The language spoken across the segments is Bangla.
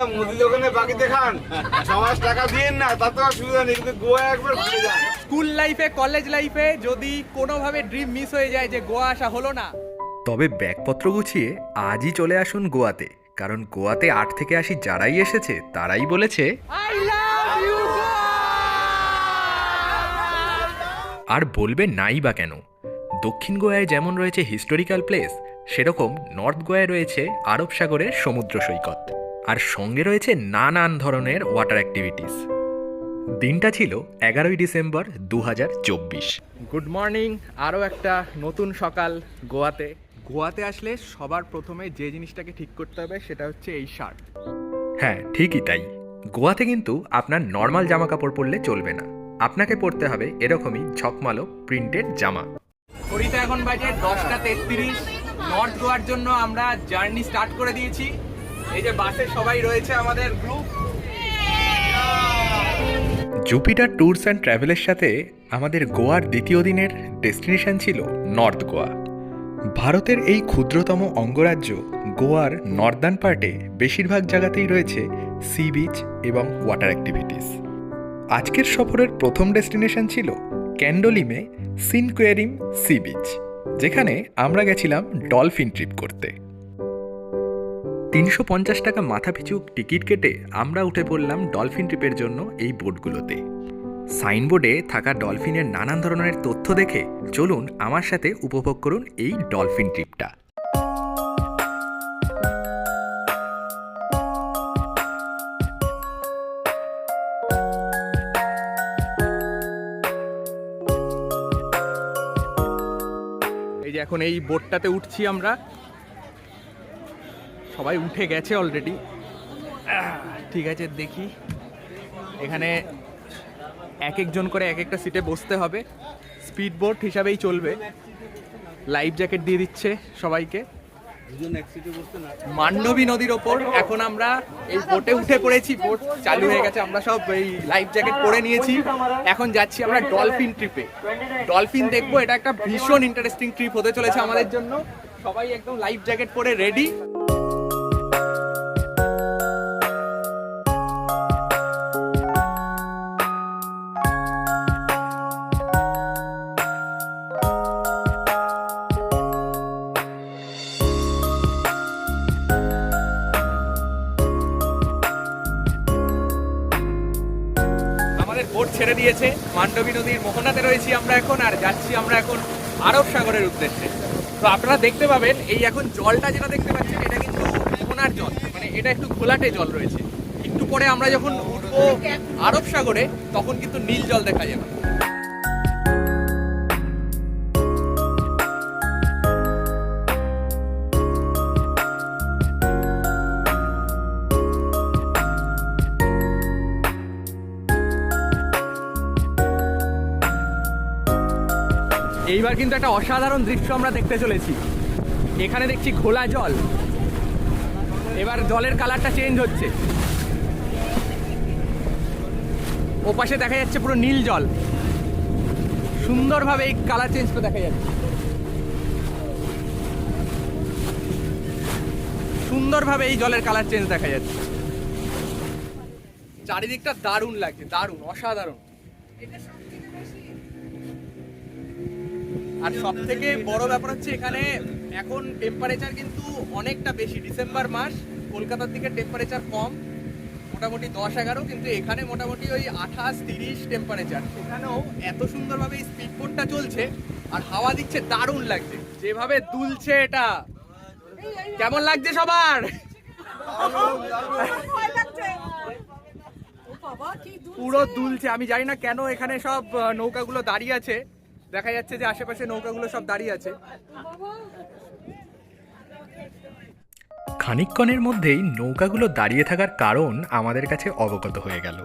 মুদি দোকানে বাকিতে খান সমাজ টাকা দিয়েন না তাতে অসুবিধা নেই কিন্তু গোয়া একবার ঘুরে যান। স্কুল লাইফে কলেজ লাইফে যদি কোনোভাবে ড্রিম মিস হয়ে যায় যে গোয়া আসা হলো না। তবে ব্যাগপত্র গুছিয়ে আজই চলে আসুন গোয়াতে কারণ গোয়াতে আট থেকে আশি যারাই এসেছে তারাই বলেছে আই লাভ ইউ আর বলবে নাই বা কেন? দক্ষিণ গোয়ায় যেমন রয়েছে হিস্টোরিক্যাল প্লেস সেরকম নর্থ গোয়ায় রয়েছে আরব সাগরের সমুদ্র সৈকত। আর সঙ্গে রয়েছে নানান ধরনের ওয়াটার অ্যাক্টিভিটিস দিনটা ছিল এগারোই ডিসেম্বর দু হাজার চব্বিশ। গুড মর্নিং আরও একটা নতুন সকাল গোয়াতে। গোয়াতে আসলে সবার প্রথমে যে জিনিসটাকে ঠিক করতে হবে সেটা হচ্ছে এই শার্ট। হ্যাঁ ঠিকই তাই। গোয়াতে কিন্তু আপনার নর্মাল জামা কাপড় পরলে চলবে না। আপনাকে পরতে হবে এরকমই ঝকমালো প্রিন্টেড জামা। ঘড়িতে এখন বাজে দশটা তেত্রিশ। নর্থ গোয়ার জন্য আমরা জার্নি স্টার্ট করে দিয়েছি। জুপিটার ট্যুরস অ্যান্ড ট্রাভেলের সাথে আমাদের গোয়ার দ্বিতীয় দিনের ডেস্টিনেশন ছিল নর্থ গোয়া ভারতের এই ক্ষুদ্রতম অঙ্গরাজ্য গোয়ার নর্দার্ন পার্টে বেশিরভাগ জায়গাতেই রয়েছে সি বিচ এবং ওয়াটার অ্যাক্টিভিটিস আজকের সফরের প্রথম ডেস্টিনেশন ছিল ক্যান্ডোলিমে সিনকোয়ারিম সি বিচ যেখানে আমরা গেছিলাম ডলফিন ট্রিপ করতে। তিনশো পঞ্চাশ টাকা মাথা পিছু টিকিট কেটে আমরা উঠে পড়লাম ডলফিন ট্রিপের জন্য এই বোটগুলোতে। সাইনবোর্ডে থাকা ডলফিনের নানান ধরনের তথ্য দেখে চলুন আমার সাথে উপভোগ করুন এই ডলফিন ট্রিপটা। এই যে এখন এই বোটটাতে উঠছি আমরা। সবাই উঠে গেছে অলরেডি ঠিক আছে, দেখি। এখানে এক একজন করে এক একটা সিটে বসতে হবে। স্পিড বোট হিসাবেই চলবে। লাইফ জ্যাকেট দিয়ে দিচ্ছে সবাইকে। মান্ডবী নদীর ওপর। এখন আমরা এই বোটে উঠে পড়েছি। বোট চালু হয়ে গেছে। আমরা সব এই লাইফ জ্যাকেট পরে নিয়েছি। এখন যাচ্ছি আমরা ডলফিন ট্রিপে ডলফিন দেখব, এটা একটা ভীষণ ইন্টারেস্টিং ট্রিপ হতে চলেছে আমাদের জন্য। সবাই একদম লাইফ জ্যাকেট পরে রেডি মান্ডবী নদীর মোহনাতে রয়েছি আমরা এখন, আর যাচ্ছি আমরা এখন আরব সাগরের উদ্দেশ্যে। তো আপনারা দেখতে পাবেন, এই এখন জলটা যেটা দেখতে পাচ্ছেন, এটা কিন্তু মোহনার জল মানে এটা একটু ঘোলাটে জল রয়েছে। একটু পরে আমরা যখন উঠবো আরব সাগরে, তখন কিন্তু নীল জল দেখা যাবে। এইবার কিন্তু একটা অসাধারণ দৃশ্য আমরা দেখতে চলেছি। এখানে দেখছি ঘোলা জল। এবার জলের কালারটা চেঞ্জ হচ্ছে। ওপাশে দেখা যাচ্ছে পুরো নীল জল। সুন্দরভাবে এই কালার চেঞ্জটা দেখা যাচ্ছে। সুন্দরভাবে এই জলের কালার চেঞ্জ দেখা যাচ্ছে। চারিদিকটা দারুণ লাগছে, দারুণ, অসাধারণ। আর সব থেকে বড় ব্যাপার হচ্ছে এখানে এখন টেম্পারেচার কিন্তু অনেকটা বেশি। ডিসেম্বর মাস, কলকাতার দিকে টেম্পারেচার কম, মোটামুটি দশ এগারো, কিন্তু এখানে মোটামুটি ওই আঠাশ, তিরিশ টেম্পারেচার এখানেও এত সুন্দরভাবে এই স্পিড বোটটা চলছে আর হাওয়া দিচ্ছে, দারুণ লাগছে। যেভাবে দুলছে এটা। কেমন লাগছে সবার? পুরো দুলছে, আমি জানি না কেন এখানে সব নৌকাগুলো দাঁড়িয়ে আছে। দেখা যাচ্ছে যে আশেপাশে নৌকাগুলো সব দাঁড়িয়ে আছে। খানিকক্ষণের মধ্যেই নৌকাগুলো দাঁড়িয়ে থাকার কারণ আমাদের কাছে অবগত হয়ে গেল।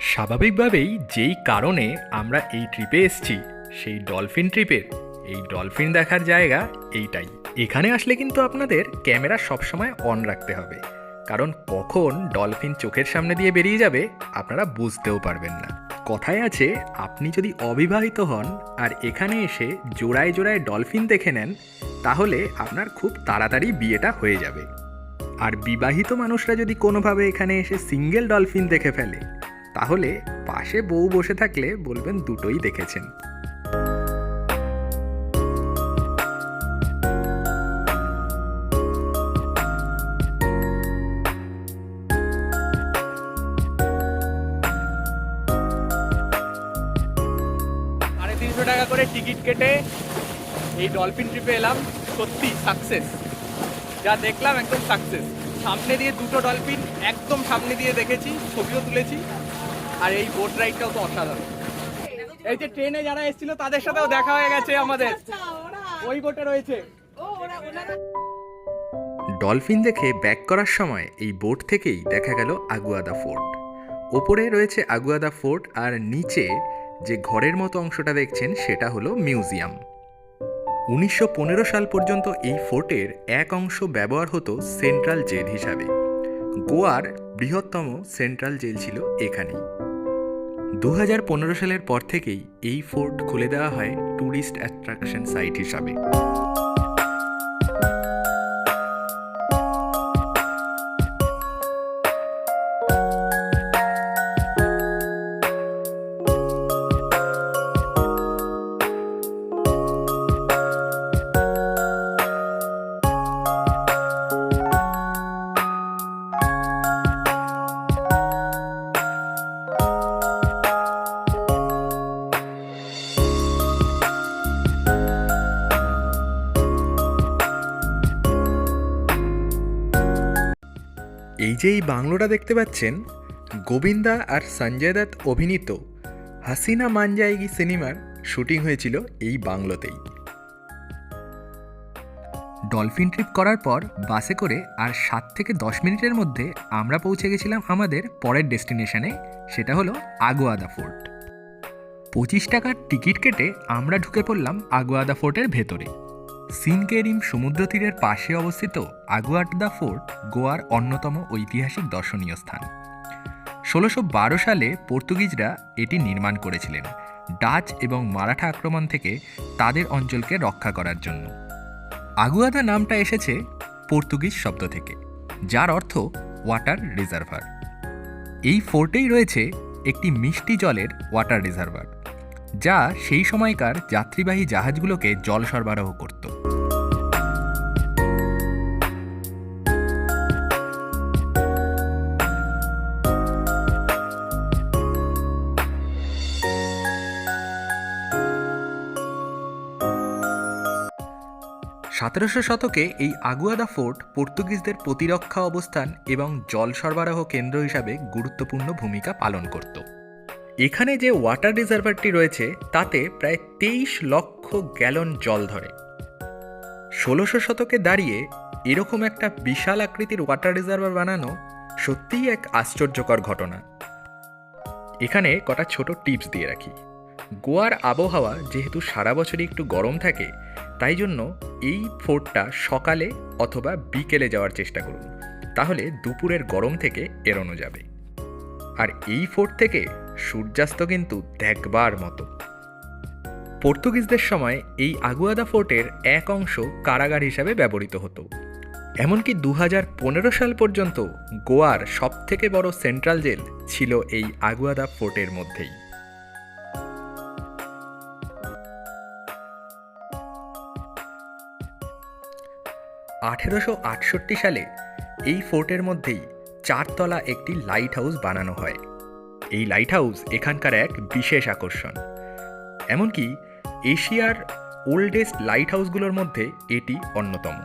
স্বাভাবিকভাবেই যেই কারণে আমরা এই ট্রিপে এসেছি, সেই ডলফিন ট্রিপের। এই ডলফিন দেখার জায়গা এইটাই। এখানে আসলে কিন্তু আপনাদের ক্যামেরা সবসময় অন রাখতে হবে। কারণ কখন ডলফিন চোখের সামনে দিয়ে বেরিয়ে যাবে, আপনারা বুঝতেও পারবেন না। কথায় আছে, আপনি যদি অবিবাহিত হন আর এখানে এসে জোড়ায় জোড়ায় ডলফিন দেখে নেন, তাহলে আপনার খুব তাড়াতাড়ি বিয়েটা হয়ে যাবে। আর বিবাহিত মানুষরা যদি কোনোভাবে এখানে এসে সিঙ্গেল ডলফিন দেখে ফেলে, তাহলে পাশে বউ বসে থাকলে বলবেন দুটোই দেখেছেন। কেটে এই ডলফিন ট্রিপে এলাম। সত্যি সাকসেস যা দেখলাম, একদম সাকসেস সামনে দিয়ে দুটো ডলফিন একদম সামনে দিয়ে দেখেছি, ছবিও তুলেছি। আর এই বোট রাইডটাও তো অসাধারণ। এই যে ট্রেনে যারা এসেছিল, তাদের সাথেও দেখা হয়ে গেছে আমাদের। ওই বোটে রয়েছে। ডলফিন দেখে ব্যাক করার সময় এই বোট থেকেই দেখা গেল আগুয়াদা ফোর্ট ওপরে রয়েছে আগুয়াদা ফোর্ট আর নিচে যে ঘরের মতো অংশটা দেখছেন সেটা হলো মিউজিয়াম। উনিশশো পনেরো সাল পর্যন্ত এই ফোর্টের এক অংশ ব্যবহার হতো সেন্ট্রাল জেল হিসাবে। গোয়ার বৃহত্তম সেন্ট্রাল জেল ছিল এখানেই। দু সালের পর থেকেই এই ফোর্ট খুলে দেওয়া হয় ট্যুরিস্ট অ্যাট্রাকশন সাইট হিসাবে। যে এই বাংলোটা দেখতে পাচ্ছেন গোবিন্দা আর সঞ্জয় দত্ত অভিনীত হাসিনা মান জায়েগি সিনেমার শুটিং হয়েছিল এই বাংলোতেই। ডলফিন ট্রিপ করার পর বাসে করে আর সাত থেকে দশ মিনিটের মধ্যে আমরা পৌঁছে গেছিলাম আমাদের পরের ডেস্টিনেশনে, সেটা হলো আগুয়াদা ফোর্ট। পঁচিশ টাকার টিকিট কেটে আমরা ঢুকে পড়লাম আগুয়াদা ফোর্টের ভেতরে সিনকেরিম সমুদ্র তীরের পাশে অবস্থিত আগুয়াডা ফোর্ট গোয়ার অন্যতম ঐতিহাসিক দর্শনীয় স্থান। ষোলোশো বারো সালে পর্তুগিজরা এটি নির্মাণ করেছিলেন, ডাচ এবং মারাঠা আক্রমণ থেকে তাদের অঞ্চলকে রক্ষা করার জন্য। আগুয়াদা নামটা এসেছে পর্তুগিজ শব্দ থেকে, যার অর্থ ওয়াটার রিজার্ভার এই ফোর্টেই রয়েছে একটি মিষ্টি জলের ওয়াটার রিজার্ভার যা সেই সময়কার যাত্রীবাহী জাহাজগুলোকে জল সরবরাহ করত। সতেরোশো শতকে এই আগুয়াদা ফোর্ট পর্তুগিজদের প্রতিরক্ষা অবস্থান এবং জল সরবরাহ কেন্দ্র হিসাবে গুরুত্বপূর্ণ ভূমিকা পালন করত। এখানে যে ওয়াটার রিজার্ভারটি রয়েছে, তাতে প্রায় তেইশ লক্ষ গ্যালন জল ধরে। ষোলোশো শতকে দাঁড়িয়ে এরকম একটা বিশাল আকৃতির ওয়াটার রিজার্ভার বানানো সত্যিই এক আশ্চর্যকর ঘটনা। এখানে কটা ছোট টিপস দিয়ে রাখি। গোয়ার আবহাওয়া যেহেতু সারা বছরই একটু গরম থাকে, তাই জন্য এই ফোর্টটা সকালে অথবা বিকেলে যাওয়ার চেষ্টা করুন। তাহলে দুপুরের গরম থেকে এড়ানো যাবে। আর এই ফোর্ট থেকে সূর্যাস্ত কিন্তু দেখবার মতো। পর্তুগিজদের সময় এই আগুয়াদা ফোর্টের এক অংশ কারাগার হিসাবে ব্যবহৃত হতো। এমনকি দু সাল পর্যন্ত গোয়ার সবথেকে বড় সেন্ট্রাল জেল ছিল এই আগুয়াদা ফোর্টের মধ্যেই। আঠেরোশো আটষট্টি সালে এই ফোর্টের মধ্যেই চারতলা একটি লাইট হাউস বানানো হয়। এই লাইট হাউস এখানকার এক বিশেষ আকর্ষণ। এমনকি এশিয়ার ওল্ডেস্ট লাইট হাউসগুলোর মধ্যে এটি অন্যতম।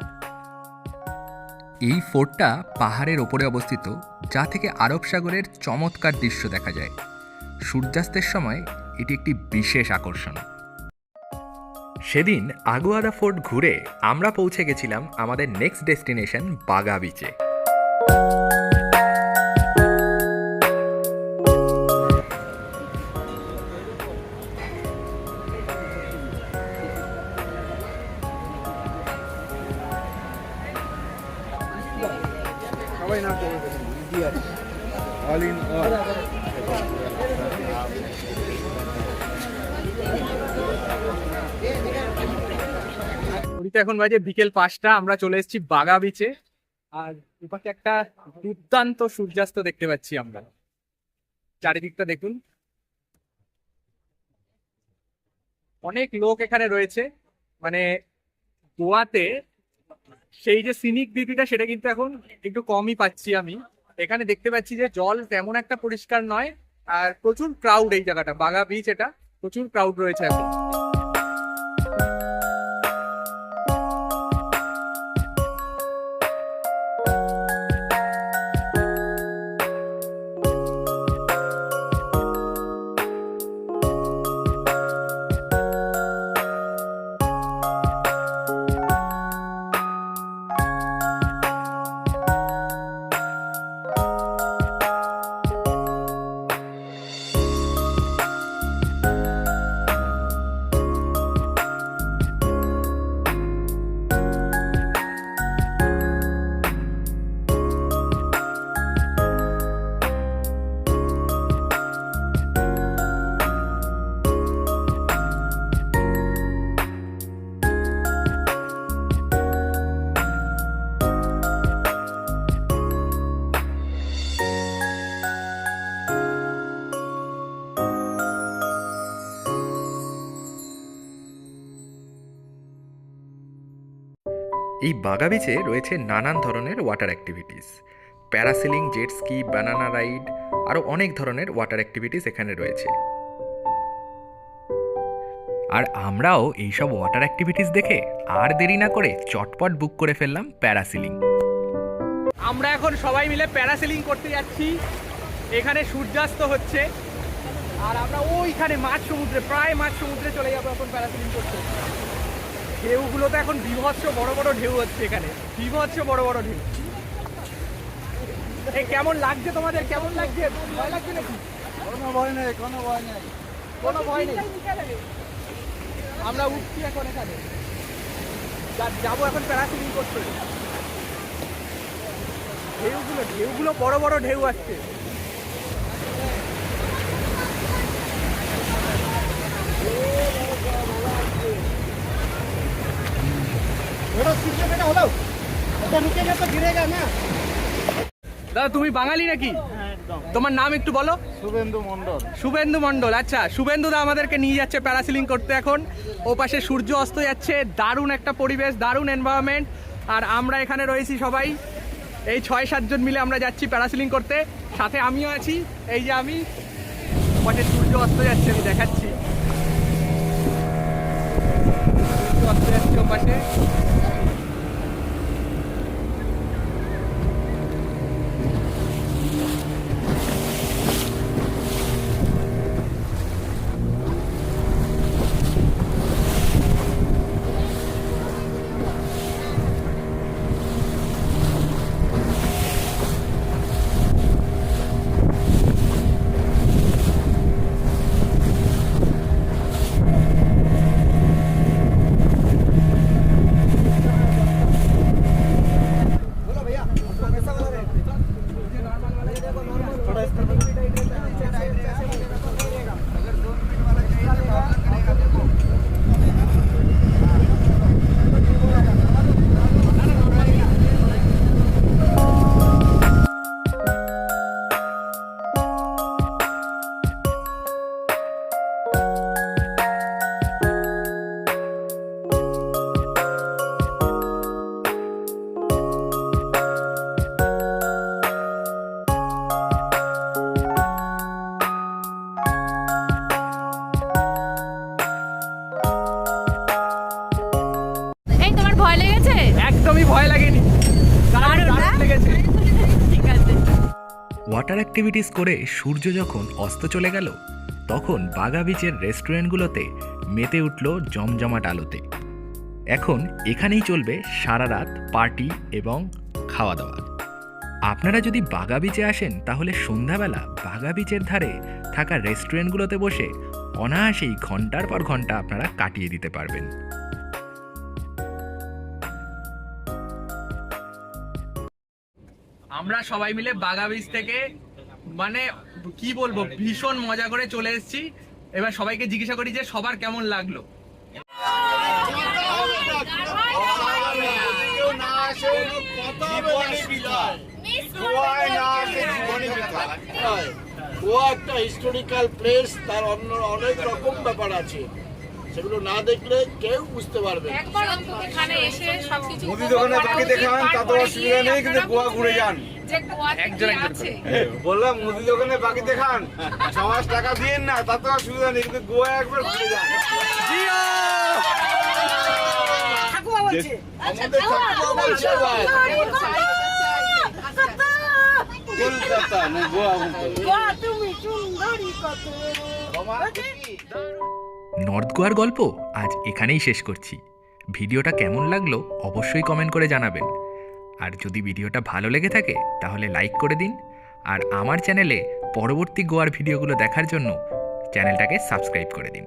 এই ফোর্টটা পাহাড়ের ওপরে অবস্থিত, যা থেকে আরব সাগরের চমৎকার দৃশ্য দেখা যায়। সূর্যাস্তের সময় এটি একটি বিশেষ আকর্ষণ। সেদিন আগুয়াদা ফোর্ট ঘুরে আমরা পৌঁছে গেছিলাম আমাদের নেক্সট ডেস্টিনেশন বাগা বিচে এখন বাজে বিকেল পাঁচটা, আমরা চলে এসেছি বাগা বিচে আর দুপাশে একটা দুর্দান্ত সূর্যাস্ত দেখতে পাচ্ছি আমরা। চারিদিকটা দেখুন। অনেক লোক এখানে রয়েছে। মানে গোয়াতে সেই যে সিনিক বিউটিটা সেটা কিন্তু এখন একটু কমই পাচ্ছি আমি। এখানে দেখতে পাচ্ছি যে জল তেমন একটা পরিষ্কার নয়, আর প্রচুর ক্রাউড এই জায়গাটা, বাগা বিচ এটা। প্রচুর ক্রাউড রয়েছে এখন। এই বাগা বিচে রয়েছে নানান ধরনের water activities parasailing jet ski banana ride আরও অনেক ধরনের ওয়াটার অ্যাক্টিভিটিস এখানে রয়েছে। আর আমরাও এইসব ওয়াটার অ্যাক্টিভিটিস দেখে আর দেরি না করে চটপট বুক করে ফেললাম প্যারাসিলিং আমরা এখন সবাই মিলে প্যারাসিলিং করতে যাচ্ছি। এখানে সূর্যাস্ত হচ্ছে। আর আমরা ওইখানে মাছ সমুদ্রে প্রায় মাছ সমুদ্রে চলে যাব এখন প্যারাসিলিং করতে। ঢেউগুলো তো এখন বিভৎস বড় বড় ঢেউ হচ্ছে এখানে। বিভৎস বড় বড় ঢেউ। কেমন লাগছে তোমাদের? কেমন লাগছে? ভয় লাগছে নাকি? কোনো ভয় নেই কোনো ভয় নেই। কোনো ভয় নেই? আমরা উঠছি এখন এখানে। যাব এখন প্যারাসিলিং করতে। ঢেউগুলো ঢেউগুলো বড় বড় ঢেউ আসছে। দাদা তুমি বাঙালি নাকি? তোমার নাম একটু বলো। শুভেন্দু মন্ডল শুভেন্দু মণ্ডল আচ্ছা শুভেন্দু দা আমাদেরকে নিয়ে যাচ্ছে প্যারাসিলিং করতে এখন। ও পাশে সূর্য অস্ত যাচ্ছে দারুণ একটা পরিবেশ দারুণ এনভায়রনমেন্ট আর আমরা এখানে রয়েছি সবাই। এই ছয় সাতজন মিলে আমরা যাচ্ছি প্যারাসিলিং করতে। সাথে আমিও আছি এই যে আমি। পাশে সূর্য অস্ত যাচ্ছে আমি দেখাচ্ছি। অ্যাক্টিভিটিস করে সূর্য যখন অস্ত চলে গেল, তখন বাগা বিচের রেস্টুরেন্টগুলোতে মেতে উঠল জমজমাট আলোতে। এখন এখানেই চলবে সারা রাত পার্টি এবং খাওয়া দাওয়া আপনারা যদি বাগা বিচে আসেন, তাহলে সন্ধ্যাবেলা বাগা বিচের ধারে থাকা রেস্টুরেন্টগুলোতে বসে অনায়াসেই ঘণ্টার পর ঘণ্টা আপনারা কাটিয়ে দিতে পারবেন। আমরা সবাই মিলে বাগা বীজ থেকে মানে কি বলব ভীষণ মজা করে চলে এসেছি এবার সবাইকে জিজ্ঞাসা করি যে সবার কেমন লাগল। গোয়া একটা হিস্টোরিক্যাল প্লেস তার অন্য অনেক রকম ব্যাপার আছে সেগুলো না দেখলে কেউ বুঝতে পারবে না। একবার অন্তত এখানে এসে সবকিছু মুদি দোকানে বাকি দেখান তাতে অসুবিধা নেই কিন্তু গোয়া ঘুরে যান যে গোয়াতে কি আছে? বললাম মুদি দোকানে বাকি দেখান ছ মাস টাকা দিন না তাতে অসুবিধা নেই কিন্তু গোয়া একবার ঘুরে যান। আমাদের ঠাকুমা বলছে ভাই। কলকাতা না গোয়া নর্থ গোয়ার গল্প আজ এখানেই শেষ করছি। ভিডিওটা কেমন লাগল অবশ্যই কমেন্ট করে জানাবেন। আর যদি ভিডিওটা ভালো লেগে থাকে, তাহলে লাইক করে দিন। আর আমার চ্যানেলে পরবর্তী গোয়ার ভিডিওগুলো দেখার জন্য চ্যানেলটাকে সাবস্ক্রাইব করে দিন।